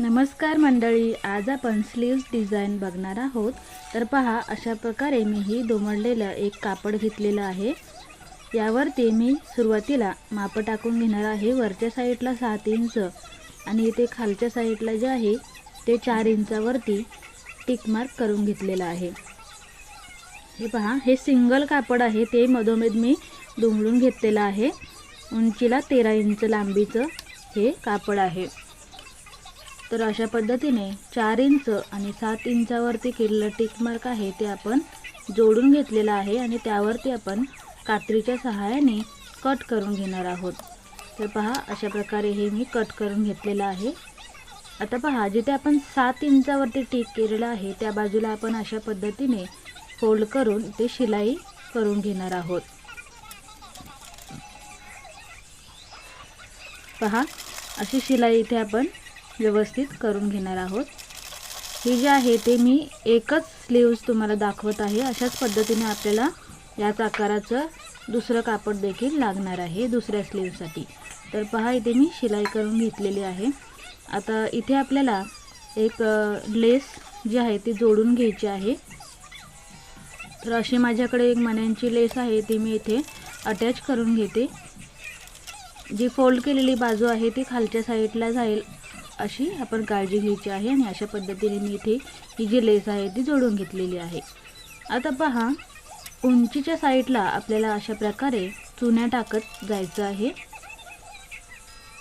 नमस्कार मंडळी आज आपण स्लीव्ज डिझाईन बघणार आहोत. तर पहा अशा प्रकारे मी ही दोमडलेलं एक कापड घेतलेलं आहे. यावरती मी सुरुवातीला माप टाकून घेणार आहे. वरच्या साईडला सात इंच आणि इथे खालच्या साईडला जे आहे ते चार इंचावरती टिकमार्क करून घेतलेलं आहे. हे पहा हे सिंगल कापड आहे. ते मधोमध मी दुमडून घेतलेलं आहे. उंचीला तेरा इंच लांबीचं हे कापड आहे. तर अशा पद्धतीने चार इंच आणि सात इंचावरती केलेलं टिक मार्क आहे ते आपण जोडून घेतलेलं आहे आणि त्यावरती आपण कात्रीच्या सहाय्याने कट करून घेणार आहोत. तर पहा अशा प्रकारे हे मी कट करून घेतलेलं आहे. आता पहा जिथे आपण सात इंचावरती टिक केलेलं आहे त्या बाजूला आपण अशा पद्धतीने फोल्ड करून ते शिलाई करून घेणार आहोत. पहा अशी शिलाई इथे आपण व्यवस्थित करून घेणार आहोत. हे जे आहे ते मी एकच स्लीव्ज तुम्हाला दाखवत आहे. अशाच पद्धतीने आपल्याला याच आकाराचं दुसरं कापड देखील लागणार आहे दुसऱ्या स्लीवसाठी तर पहा इथे मी शिलाई करून घेतलेली आहे. आता इथे आपल्याला एक लेस जी आहे ती जोडून घ्यायची आहे. तर अशी माझ्याकडे एक मण्यांची लेस आहे ती मी इथे अटॅच करून घेते. जी फोल्ड केलेली बाजू आहे ती खालच्या साईडला जाईल. अशी आपण काळजी घ्यायची आहे आणि अशा पद्धतीने मी इथे ही जी लेस आहे ती जोडून घेतलेली आहे. आता पहा उंचीच्या साईडला आपल्याला अशा प्रकारे चुन्या टाकत जायचं आहे.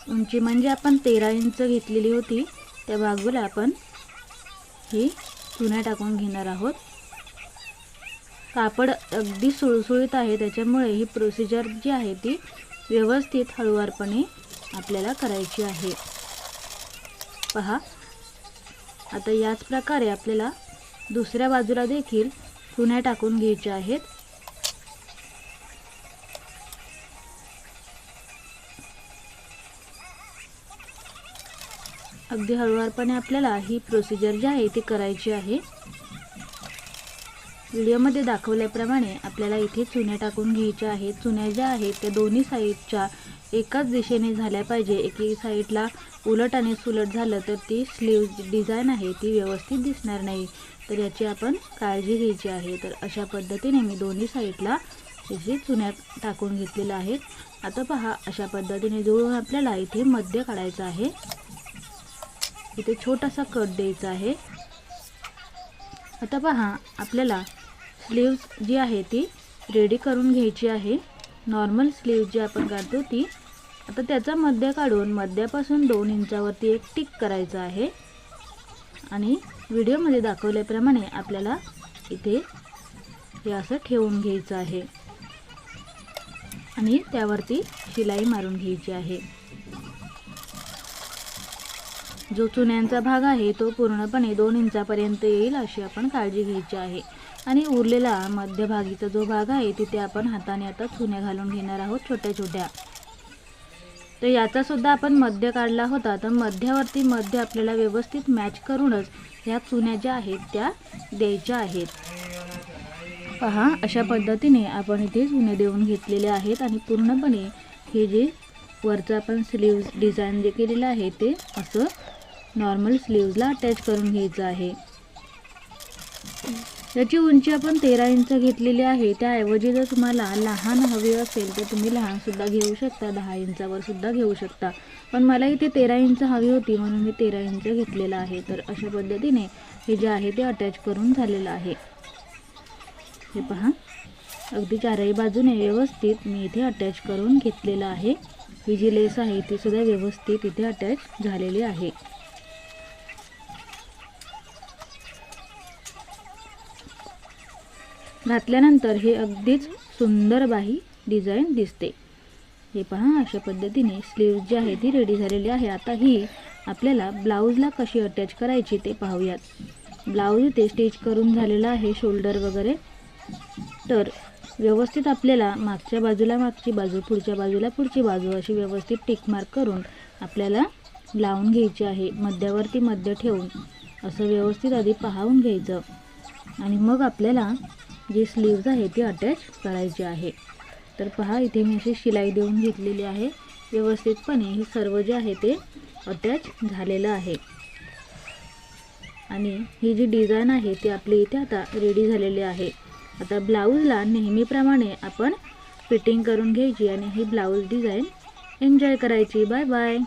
उंची म्हणजे आपण तेरा इंच घेतलेली होती त्या बाजूला आपण ही चुन्या टाकून घेणार आहोत. कापड अगदी सुळसुळीत आहे त्याच्यामुळे ही प्रोसिजर जी आहे ती व्यवस्थित हळुवारपणे आपल्याला करायची आहे. पहा. आता याच प्रकारे आपल्याला दुसऱ्या बाजूला देखील चुन्या टाकून घ्यायच्या आहेत. अगदी हळुवारपणे आपल्याला ही प्रोसिजर जी आहे ती करायची आहे. व्हिडिओमध्ये दाखवल्याप्रमाणे आपल्याला इथे चुन्या टाकून घ्यायच्या आहेत. चुन्या ज्या आहेत त्या दोन्ही साईडच्या एकाच दिशेने झाल्या पाहिजे. एकी साईडला उलट आणि सुलट झालं तर ती स्लीव डिझाईन आहे ती व्यवस्थित दिसणार नाही. तर याची आपण काळजी घ्यायची आहे. तर अशा पद्धतीने मी दोन्ही साईडला त्याची चुन्या टाकून घेतलेल्या आहेत. आता पहा अशा पद्धतीने जुळून आपल्याला इथे मध्य काढायचं आहे इथे छोटासा कट द्यायचा आहे. आता पहा आपल्याला स्लीव्ज जी आहे ती रेडी करून घ्यायची आहे. नॉर्मल स्लीव जी आपण काढतो ती आता त्याचा मध्य काढून मध्यापासून दोन इंचावरती एक टिक करायचं आहे. आणि व्हिडिओमध्ये दाखवल्याप्रमाणे आपल्याला इथे हे असं ठेवून घ्यायचं आहे. आणि त्यावरती शिलाई मारून घ्यायची आहे. जो चुन्यांचा भाग आहे तो पूर्णपणे दोन इंचापर्यंत येईल अशी आपण काळजी घ्यायची आहे. आणि उरलेला मध्यभागीचा जो भाग आहे तिथे आपण हाताने आता चुन्या घालून घेणार आहोत छोट्या छोट्या तर याचा सुद्धा आपण मध्य काढला होता. तर मध्यावरती मध्य आपल्याला व्यवस्थित मॅच करूनच ह्या चुन्या ज्या आहेत त्या द्यायच्या आहेत. पहा अशा पद्धतीने आपण इथे चुने देऊन घेतलेले आहेत आणि पूर्णपणे हे जे वरचं आपण स्लीव्ज डिझाईन जे केलेलं आहे ते असं नॉर्मल स्लीव्जला अटॅच करून घ्यायचं आहे. याची उंची आपण तेरा इंच घेतलेली आहे. त्याऐवजी जर तुम्हाला लहान हवी असेल तर तुम्ही लहानसुद्धा घेऊ शकता. दहा इंचावर सुद्धा घेऊ शकता. पण मला इथे तेरा इंच हवी होती म्हणून मी तेरा इंच घेतलेलं आहे. तर अशा पद्धतीने हे जे आहे ते अटॅच करून झालेलं आहे. हे पहा. अगदी चारही बाजूने व्यवस्थित मी इथे अटॅच करून घेतलेलं आहे. ही जी लेस आहे ती सुद्धा व्यवस्थित इथे अटॅच झालेली आहे. घातल्यानंतर हे अगदीच सुंदर बाही डिझाईन दिसते. हे पहा अशा पद्धतीने स्लीव्ज जी आहे ती रेडी झालेली आहे. आता ही आपल्याला ब्लाऊजला कशी अटॅच करायची ते पाहूयात. ब्लाऊज इथे स्टिच करून झालेलं आहे शोल्डर वगैरे. तर व्यवस्थित आपल्याला मागच्या बाजूला मागची बाजू पुढच्या बाजूला पुढची बाजू अशी व्यवस्थित टिक मार्क करून आपल्याला लावून घ्यायची आहे. मध्यावरती मध्य ठेवून असं व्यवस्थित आधी पाहून घ्यायचं. आणि मग आपल्याला जी स्लीव्ज आहे ती अटॅच करायची आहे. तर पहा इथे मी अशी शिलाई देऊन घेतलेली आहे. व्यवस्थितपणे हे सर्व जे आहे ते अटॅच झालेलं आहे. आणि ही जी डिझाईन आहे ती आपली इथे आता रेडी झालेली आहे. आता ब्लाऊजला नेहमीप्रमाणे आपण फिटिंग करून घ्यायची आणि ही ब्लाऊज डिझाईन एन्जॉय करायची. Bye bye